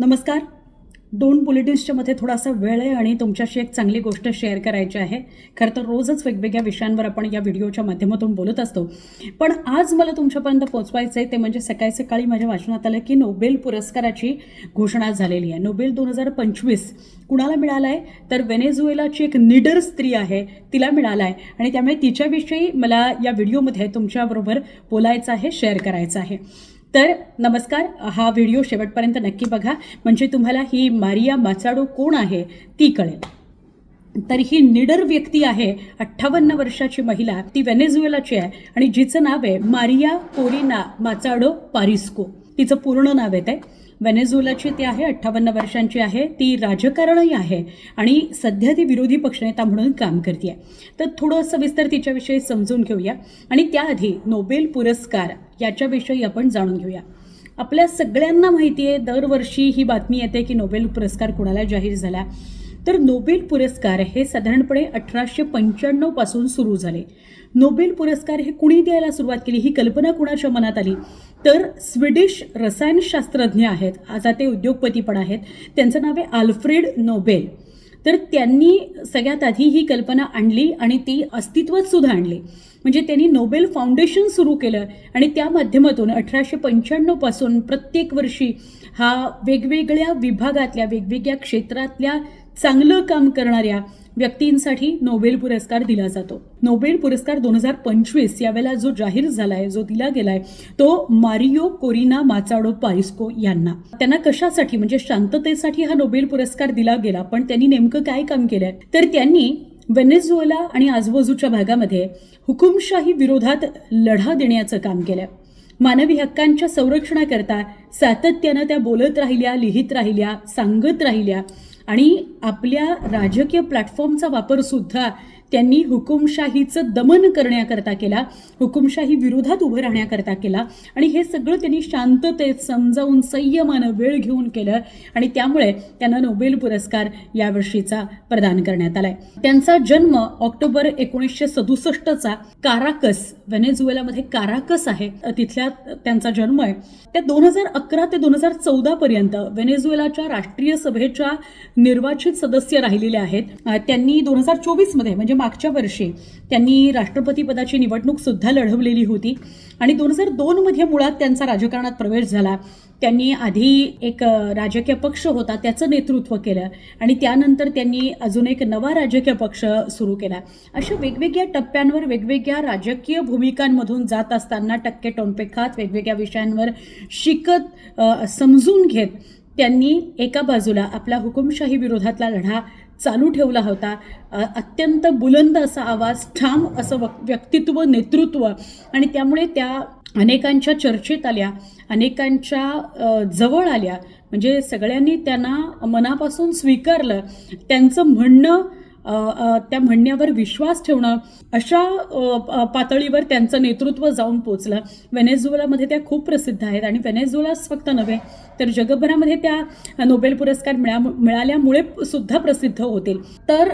नमस्कार. दोन बुलेटिन्सच्या मध्ये थोडासा वेळ आहे आणि तुमच्याशी एक चांगली गोष्ट शेअर करायची आहे. खरं तर रोजच वेगवेगळ्या विषयांवर आपण या व्हिडिओच्या माध्यमातून बोलत असतो. पण आज मला तुमच्यापर्यंत पोचवायचं आहे ते म्हणजे सकाळी सकाळी माझ्या वाचनात आलं की नोबेल पुरस्काराची घोषणा झालेली आहे. नोबेल दोन हजार पंचवीस कुणाला मिळाला आहे तर वेनेझुएलाची एक निडर स्त्री आहे तिला मिळाला आहे आणि त्यामुळे तिच्याविषयी मला या व्हिडिओमध्ये तुमच्याबरोबर बोलायचं आहे शेअर करायचं आहे. तर नमस्कार हा व्हिडिओ शेवटपर्यंत नक्की बघा. म्हणजे तुम्हाला ही मारिया माचाडो कोण आहे ती कळेल. तर ही निडर व्यक्ती आहे अठ्ठावन्न वर्षाची महिला ती व्हेनेझुएलाची आहे आणि जिचं नाव आहे मारिया कोरिना माचाडो पारिस्को. तिचं पूर्ण नाव आहे ते. ती आहे अठ्ठावन्न वर्षांची आहे. ती राजकारणही आहे आणि सध्या ती विरोधी पक्षनेता म्हणून काम करते तर थोडं सविस्तर तिच्याविषयी समजून घेऊया आणि त्याआधी नोबेल पुरस्कार याच्याविषयी आपण जाणून घेऊया. आपल्या सगळ्यांना माहिती आहे दरवर्षी ही बातमी येते की नोबेल पुरस्कार कोणाला जाहीर झाला. तर नोबेल पुरस्कार हे साधारणपणे अठराशे पंच्याण्णवपासून सुरू झाले. नोबेल पुरस्कार हे कुणी द्यायला सुरुवात केली ही कल्पना कुणाच्या मनात आली? तर स्वीडिश रसायनशास्त्रज्ञ आहेत आता ते उद्योगपती पण आहेत. त्यांचं नाव आहे आल्फ्रेड नोबेल. तर त्यांनी सगळ्यात आधी ही कल्पना आणली आणि ती अस्तित्वात सुद्धा आणली. म्हणजे त्यांनी नोबेल फाउंडेशन सुरू केलं आणि त्या माध्यमातून अठराशे पंच्याण्णवपासून प्रत्येक वर्षी हा वेगवेगळ्या विभागातल्या वेगवेगळ्या क्षेत्रातल्या चांगलं काम करणाऱ्या व्यक्तींसाठी नोबेल पुरस्कार दिला जातो. नोबेल पुरस्कार दोन हजार पंचवीस यावेळेला जो जाहीर झालाय जो दिला गेलाय तो मारियो कोरिना माचाडो पारिस्को यांना. त्यांना कशासाठी म्हणजे शांततेसाठी हा नोबेल पुरस्कार दिला गेला पण त्यांनी नेमकं काय काम केलंय? तर त्यांनी व्हेनेझुएला आणि आजूबाजूच्या भागामध्ये हुकुमशाही विरोधात लढा देण्याचं काम केलं मानवी हक्कांच्या संरक्षणाकरता सातत्यानं त्या बोलत राहिल्या लिहित राहिल्या सांगत राहिल्या आणि आपल्या राजकीय प्लॅटफॉर्मचा वापरसुद्धा त्यांनी हुकुमशाहीचं दमन करण्याकरता केला. हुकुमशाही विरोधात उभं राहण्याकरता केला. आणि हे सगळं त्यांनी शांततेत समजावून संयमानं वेळ घेऊन केलं. आणि त्यामुळे त्यांना नोबेल पुरस्कार यावर्षीचा प्रदान करण्यात आलाय. त्यांचा जन्म ऑक्टोबर एकोणीसशे सदुसष्टचा काराकस व्हेनेझुएलामध्ये काराकस आहे. तिथल्या त्यांचा जन्म आहे. त्या दोन हजार अकरा ते दोन हजार चौदा पर्यंत व्हेनेझुएलाच्या राष्ट्रीय सभेच्या निर्वाचित सदस्य राहिलेले आहेत. त्यांनी दोन हजार चोवीसमध्ये म्हणजे मागच्या वर्षी त्यांनी राष्ट्रपतीपदाची निवडणूक सुद्धा लढवलेली होती. आणि दोन हजार दोनमध्ये मुळात त्यांचा राजकारणात प्रवेश झाला. त्यांनी आधी एक राजकीय पक्ष होता त्याचं नेतृत्व केलं आणि त्यानंतर त्यांनी अजून एक नवा राजकीय पक्ष सुरू केला. अशा वेगवेगळ्या टप्प्यांवर वेगवेगळ्या राजकीय भूमिकांमधून जात असताना टक्के टोनपे खात वेगवेगळ्या विषयांवर शिकत समजून घेत त्यांनी एका बाजूला आपला हुकुमशाही विरोधातला लढा चालू ठेवला होता. अत्यंत बुलंद असा आवाज ठाम असं वक- व्यक्तित्व नेतृत्व आणि त्यामुळे त्या अनेकांच्या चर्चेत आल्या अनेकांच्या जवळ आल्या. म्हणजे सगळ्यांनी त्यांना मनापासून स्वीकारलं. त्यांचं म्हणणं त्या म्हणण्यावर विश्वास ठेवणं अशा पातळीवर त्यांचं नेतृत्व जाऊन पोचलं. व्हेनेझुएलामध्ये त्या खूप प्रसिद्ध आहेत आणि व्हेनेझुएलाच फक्त नव्हे तर जगभरामध्ये त्या नोबेल पुरस्कार मिळा मिळाल्यामुळे सुद्धा प्रसिद्ध होतील. तर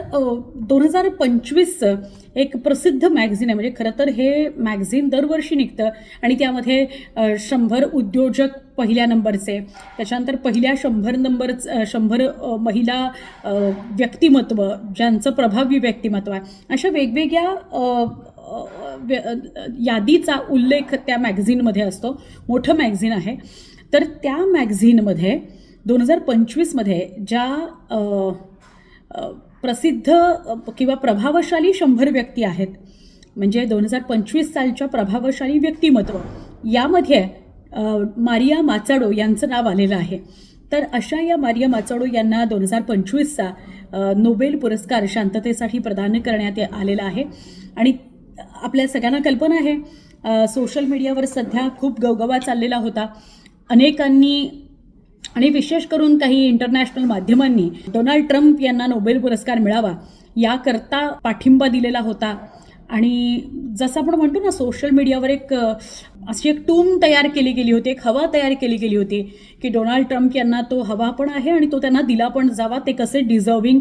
दोन हजार पंचवीसचं एक प्रसिद्ध मॅगझिन आहे. म्हणजे खरं तर हे मॅगझिन दरवर्षी निघतं आणि त्यामध्ये शंभर उद्योजक पहिल्या नंबरचे त्याच्यानंतर पहिल्या शंभर नंबर शंभर महिला व्यक्तिमत्व ज्यांचं प्रभावी व्यक्तिमत्व आहे. अशा वेगवेगळ्या व्य- यादीचा उल्लेख त्या मॅगझिनमध्ये असतो. मोठं मॅगझिन आहे. तर त्या मॅगझिनमध्ये दोन हजार पंचवीसमध्ये ज्या प्रसिद्ध किंवा प्रभावशाली शंभर व्यक्ती आहेत. म्हणजे दोन हजार पंचवीस सालच्या प्रभावशाली व्यक्तिमत्व. यामध्ये मारिया माचाडो यांचं नाव आलेलं आहे. तर अशा या मारिया माचाडो यांना दोन हजार पंचवीसचा नोबेल पुरस्कार शांततेसाठी प्रदान करण्यात आलेला आहे. आणि आपल्या सगळ्यांना कल्पना आहे सोशल मीडियावर सध्या खूप गवगवा चाललेला होता. अनेकांनी आणि विशेष करून काही इंटरनॅशनल माध्यमांनी डोनाल्ड ट्रम्प यांना नोबेल पुरस्कार मिळावा याकरता पाठिंबा दिलेला होता. आणि जसं आपण म्हणतो ना सोशल मीडियावर एक अशी एक टूम तयार केली गेली होती एक हवा तयार केली गेली होती की डोनाल्ड ट्रम्प यांना तो हवा पण आहे आणि तो त्यांना दिला पण जावा ते कसे डिझर्विंग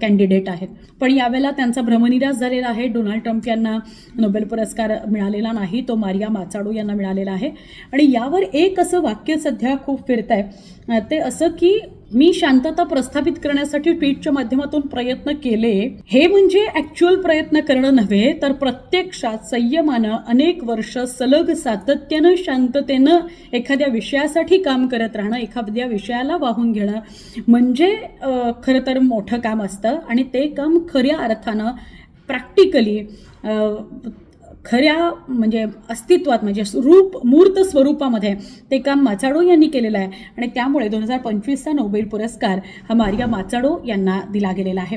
कॅन्डिडेट आहेत. पण यावेळेला त्यांचा भ्रमनिराश झालेला आहे डोनाल्ड ट्रम्प यांना नोबेल पुरस्कार मिळालेला नाही तो मारिया माचाडो यांना मिळालेला आहे. आणि यावर एक असं वाक्य सध्या खूप फिरत आहे ते असं की मी शांतता प्रस्थापित करण्यासाठी ट्विटच्या माध्यमातून प्रयत्न केले. हे म्हणजे ऍक्च्युअल प्रयत्न करणं नव्हे तर प्रत्यक्षात संयमानं अनेक वर्ष सलग सातत्यानं शांततेनं एखाद्या विषयासाठी काम करत राहणं एखाद्या विषयाला वाहून घेणं म्हणजे खरं तर मोठं काम असतं. आणि ते काम खऱ्या अर्थानं प्रॅक्टिकली खऱ्या म्हणजे अस्तित्वात म्हणजे रूप मूर्त स्वरूपामध्ये ते काम माचाडो यांनी केलेलं आहे. आणि त्यामुळे दोन हजार पंचवीसचा नोबेल पुरस्कार हा मारिया माचाडो यांना दिला गेलेला आहे.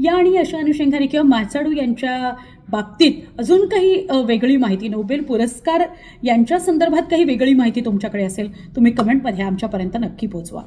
या आणि अशा अनुषंगाने किंवा माचाडो यांच्या बाबतीत अजून काही वेगळी माहिती नोबेल पुरस्कार यांच्या संदर्भात काही वेगळी माहिती तुमच्याकडे असेल तुम्ही कमेंटमध्ये आमच्यापर्यंत नक्की पोचवा.